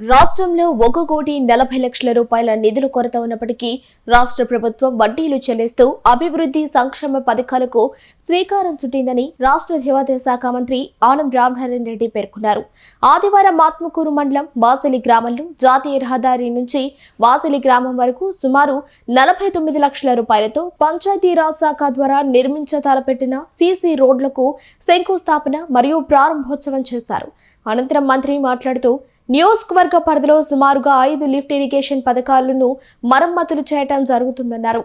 రాష్ట్రంలో ఒక కోటి నలభై లక్షల రూపాయల నిధుల కొరత ఉన్నప్పటికీ రాష్ట్ర ప్రభుత్వం వడ్డీలు చెల్లిస్తూ అభివృద్ధి సంక్షేమ పథకాలకు శ్రీకారం చుట్టిందని రాష్ట్ర దేవాదాయ శాఖ మంత్రి ఆనం రామనారాయణ రెడ్డి పేర్కొన్నారు. ఆదివారం ఆత్మకూరు మండలం వాసలి గ్రామంలో జాతీయ రహదారి నుంచి వాసలి గ్రామం వరకు సుమారు నలభై తొమ్మిది లక్షల రూపాయలతో పంచాయతీరాజ్ శాఖ ద్వారా నిర్మించ తలపెట్టిన సీసీ రోడ్లకు శంకుస్థాపన మరియు ప్రారంభోత్సవం చేశారు. అనంతరం మంత్రి మాట్లాడుతూ నియోజకవర్గ పరిధిలో సుమారుగా ఐదు లిఫ్ట్ ఇరిగేషన్ పథకాలను మరమ్మతులు చేయటం జరుగుతుందన్నారు.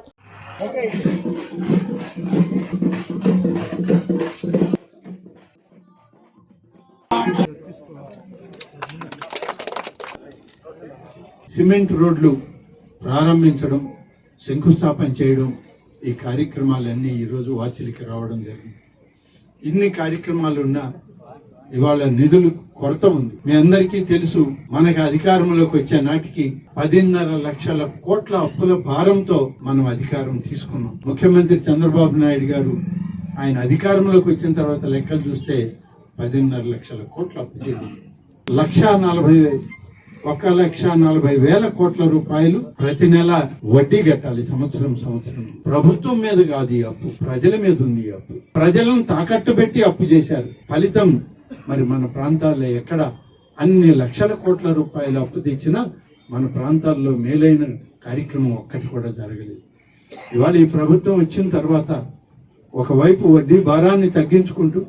సిమెంట్ రోడ్లు ప్రారంభించడం శంకుస్థాపన చేయడం ఈ కార్యక్రమాలన్నీ ఈరోజు వాసిలికి రావడం జరిగింది. ఇన్ని కార్యక్రమాలు ఉన్నా ఇవాళ నిధులు కొరత ఉంది. మీ అందరికీ తెలుసు మనకి అధికారంలోకి వచ్చే నాటికి పదిన్నర లక్షల కోట్ల అప్పుల భారంతో మనం అధికారం తీసుకున్నాం. ముఖ్యమంత్రి చంద్రబాబు నాయుడు గారు ఆయన అధికారంలోకి వచ్చిన తర్వాత లెక్కలు చూస్తే పదిన్నర లక్షల కోట్ల అప్పు చేసింది లక్ష నలభై ఒక లక్ష నలభై వేల కోట్ల రూపాయలు ప్రతి నెల వడ్డీ కట్టాలి సంవత్సరం సంవత్సరం. ప్రభుత్వం మీద కాదు ఈ అప్పు ప్రజల మీద ఉంది ఈ అప్పు. ప్రజలను తాకట్టు పెట్టి అప్పు చేశారు. ఫలితం మరి మన ప్రాంతాల్లో ఎక్కడ అన్ని లక్షల కోట్ల రూపాయలు అప్పు తెచ్చినా మన ప్రాంతాల్లో మేలైన కార్యక్రమం ఒక్కటి కూడా జరగలేదు. ఇవాళ ఈ ప్రభుత్వం వచ్చిన తర్వాత ఒకవైపు వడ్డీ భారాన్ని తగ్గించుకుంటూ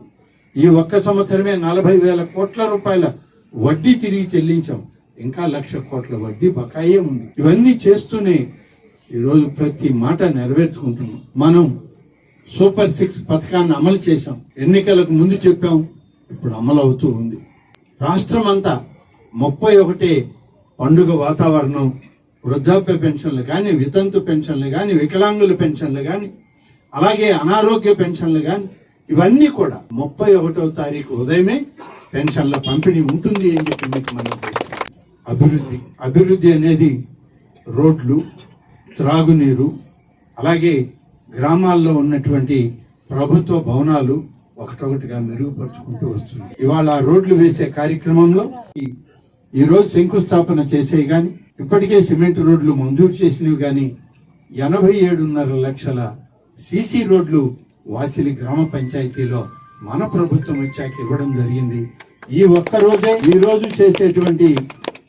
ఈ ఒక్క సంవత్సరమే నలభై వేల కోట్ల రూపాయల వడ్డీ తిరిగి చెల్లించాం. ఇంకా లక్ష కోట్ల వడ్డీ బకాయే ఉంది. ఇవన్నీ చేస్తూనే ఈరోజు ప్రతి మాట నెరవేర్చుకుంటున్నాం. మనం సూపర్ సిక్స్ పథకాన్ని అమలు చేశాం. ఎన్నికలకు ముందు చెప్పాం. ఇప్పుడు అమలు అవుతూ ఉంది. రాష్ట్రం అంతా ముప్పై ఒకటే పండుగ వాతావరణం వృద్ధాప్య పెన్షన్లు కానీ వితంతు పెన్షన్లు కానీ వికలాంగుల పెన్షన్లు కానీ అలాగే అనారోగ్య పెన్షన్లు కానీ ఇవన్నీ కూడా ముప్పై ఒకటవ తారీఖు ఉదయమే పెన్షన్ల పంపిణీ ఉంటుంది అని చెప్పి మీకు మనం అభివృద్ధి అభివృద్ధి అనేది రోడ్లు త్రాగునీరు అలాగే గ్రామాల్లో ఉన్నటువంటి ప్రభుత్వ భవనాలు ఒకటొకటిగా మెరుగుపరుచుకుంటూ వస్తుంది. ఇవాళ రోడ్లు వేసే కార్యక్రమంలో ఈ- ఈ రోజు శంకుస్థాపన చేసే గాని ఇప్పటికే సిమెంట్ రోడ్లు మంజూరు చేసినవి గాని ఎనభై ఏడున్నర లక్షల సీసీ రోడ్లు వాసిలి గ్రామ పంచాయతీలో మన ప్రభుత్వం వచ్చాక ఇవ్వడం జరిగింది. ఈ ఒక్క రోజే ఈ రోజు చేసేటువంటి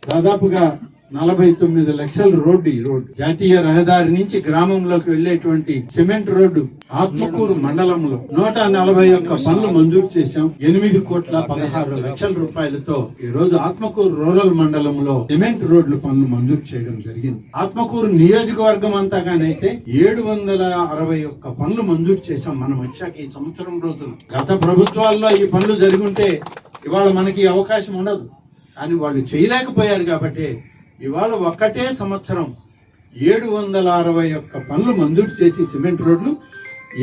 దాదాపుగా నలభై తొమ్మిది లక్షల రోడ్డు ఈ రోడ్డు. జాతీయ రహదారి నుంచి గ్రామంలోకి వెళ్ళేటువంటి సిమెంట్ రోడ్డు ఆత్మకూరు మండలంలో నూట నలభై ఒక్క పనులు మంజూరు చేశాం. ఎనిమిది కోట్ల పదహారు లక్షల రూపాయలతో ఈ రోజు ఆత్మకూరు రూరల్ మండలంలో సిమెంట్ రోడ్లు పనులు మంజూరు చేయడం జరిగింది. ఆత్మకూరు నియోజకవర్గం అంతా గానైతే ఏడు వందల అరవై ఒక్క పనులు మంజూరు చేశాం మనం వచ్చాక ఈ సంవత్సరం రోజులు గత ప్రభుత్వాల్లో ఈ పనులు ఉంటే ఇవాళ మనకి అవకాశం ఉండదు. కానీ వాళ్ళు చేయలేకపోయారు కాబట్టి ఇవాళ ఒక్కటే సంవత్సరం ఏడు వందల అరవై ఒక్క పనులు మంజూరు చేసి సిమెంట్ రోడ్లు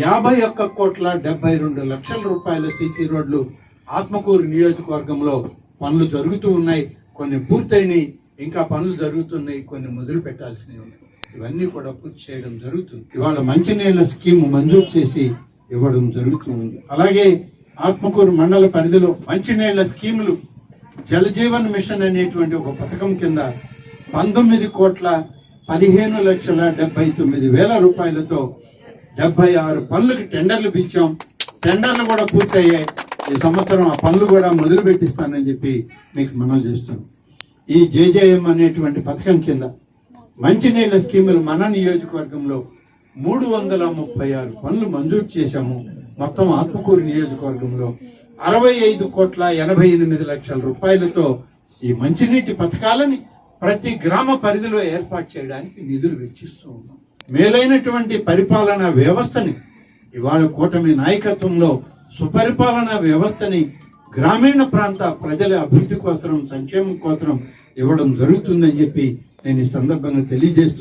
యాభై ఒక్క కోట్ల డెబ్బై రెండు లక్షల రూపాయల సీసీ రోడ్లు ఆత్మకూరు నియోజకవర్గంలో పనులు జరుగుతూ ఉన్నాయి. కొన్ని పూర్తయినాయి ఇంకా పనులు జరుగుతున్నాయి కొన్ని మొదలు పెట్టాల్సినవి ఉన్నాయి. ఇవన్నీ కూడా పూర్తి చేయడం జరుగుతుంది. ఇవాళ మంచినీళ్ళ స్కీమ్ మంజూరు చేసి ఇవ్వడం జరుగుతూ ఉంది. అలాగే ఆత్మకూరు మండల పరిధిలో మంచినీళ్ళ స్కీములు జలజీవన్ మిషన్ అనేటువంటి ఒక పథకం కింద పంతొమ్మిది కోట్ల పదిహేను లక్షల డెబ్బై తొమ్మిది వేల రూపాయలతో డెబ్బై ఆరు పనులకు టెండర్లు పిలిచాం. టెండర్లు కూడా పూర్తయ్యాయి. ఈ సంవత్సరం ఆ పనులు కూడా మొదలు పెట్టిస్తానని చెప్పి మీకు మనం చేస్తాం ఈ జేజేఎం అనేటువంటి పథకం కింద మంచినీళ్ళ స్కీములు మన నియోజకవర్గంలో మూడు వందల ముప్పై ఆరు పనులు మంజూరు చేశాము. మొత్తం ఆత్మకూరు నియోజకవర్గంలో అరవై ఐదు కోట్ల ఎనభై ఎనిమిది లక్షల రూపాయలతో ఈ మంచినీటి పథకాలని ప్రతి గ్రామ పరిధిలో ఏర్పాటు చేయడానికి నిధులు వెచ్చిస్తూ ఉన్నాం. మేలైనటువంటి పరిపాలనా వ్యవస్థని ఇవాళ కూటమి నాయకత్వంలో సుపరిపాలనా వ్యవస్థని గ్రామీణ ప్రాంత ప్రజల అభివృద్ధి కోసం సంక్షేమం కోసం ఇవ్వడం జరుగుతుందని చెప్పి నేను ఈ సందర్భంగా తెలియజేస్తూ